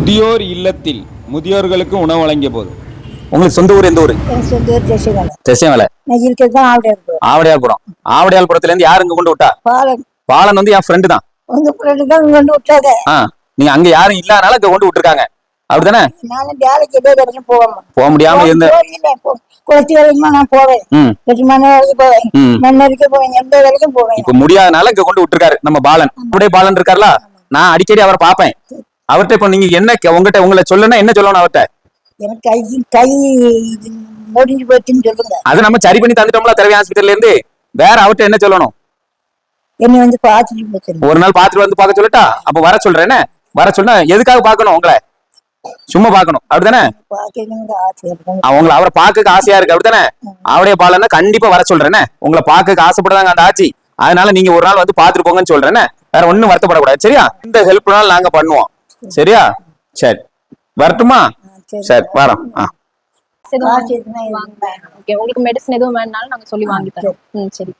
முதியோர் இல்லத்தில் முதியோர்களுக்கு உணவு வழங்கிய போது உங்களுக்கு சொந்த ஊர் எந்த ஊர்? சொந்த ஊர் நான் இருக்கிறது தான் ஆவடையாள்புரம் ஆவடையாள்புரத்துல இருந்து யாரு இங்க கொண்டு விட்டா? பாலன். பாலன் வந்து என் ஃப்ரெண்டு தான். உங்க ஃப்ரெண்டு தான் கொண்டு விட்டாங்க. ஆ நீங்க அங்க யாரும் இல்லாதனால இங்க கொண்டு விட்டுருக்காங்க. அப்படிதானே நானும் வேலைக்கு வரைக்கும் போவேன் போக முடியாம இருந்த குளத்தி வரைக்கும் நான் போவேன். வரைக்கும் போவேன். ம். மணி வரைக்கும் போவேன். எந்த வரைக்கும் போவேன். இப்ப முடியாதனால இங்க கொண்டு விட்டுருக்காரு நம்ம பாலன். அப்படியே பாலன் இருக்கார்ல? நான் அடிக்கடி அவரை பார்ப்பேன். அவர்கிட்ட இப்ப நீங்க என்ன உங்ககிட்ட உங்களை சொல்லணும் என்ன சொல்லணும் அவர்கிட்ட? எனக்கு கை கை முடிஞ்சு போச்சுன்னு சொல்லுங்க. அதை நம்ம சரி பண்ணி தந்துட்டோம்ல திரவி ஹாஸ்பிட்டல்ல இருந்து. வேற அவர்கிட்ட என்ன சொல்லணும்? என்னை வந்து போச்சுருங்க ஒரு நாள் பாத்துட்டு வந்து பார்க்க சொல்லட்டா? அப்ப வர சொல்றேன் என்ன? வர சொன்னா எதுக்காக பார்க்கணும் உங்களை? சும்மா பார்க்கணும். அப்படிதானே உங்களை அவரை பார்க்க ஆசையா இருக்கு அப்படித்தானே? அவடைய பாலன்னா கண்டிப்பா வர சொல்றேனே உங்களை பார்க்க ஆசைப்படுறாங்க அந்த ஆச்சி. அதனால நீங்க ஒரு நாள் வந்து பாத்துட்டு போங்கன்னு சொல்றேனே வேற ஒண்ணும் வருத்தப்படக்கூடாது சரியா? இந்த ஹெல்ப்னாலும் நாங்க பண்ணுவோம். சரியா? சரி. வரட்டுமா? சரி. சரி வரோம் ஆ. உங்களுக்கு மெடிசன் எதுவும் வேணுனாலும் நாங்க சொல்லி வாங்கி தரோம். ம் சரி.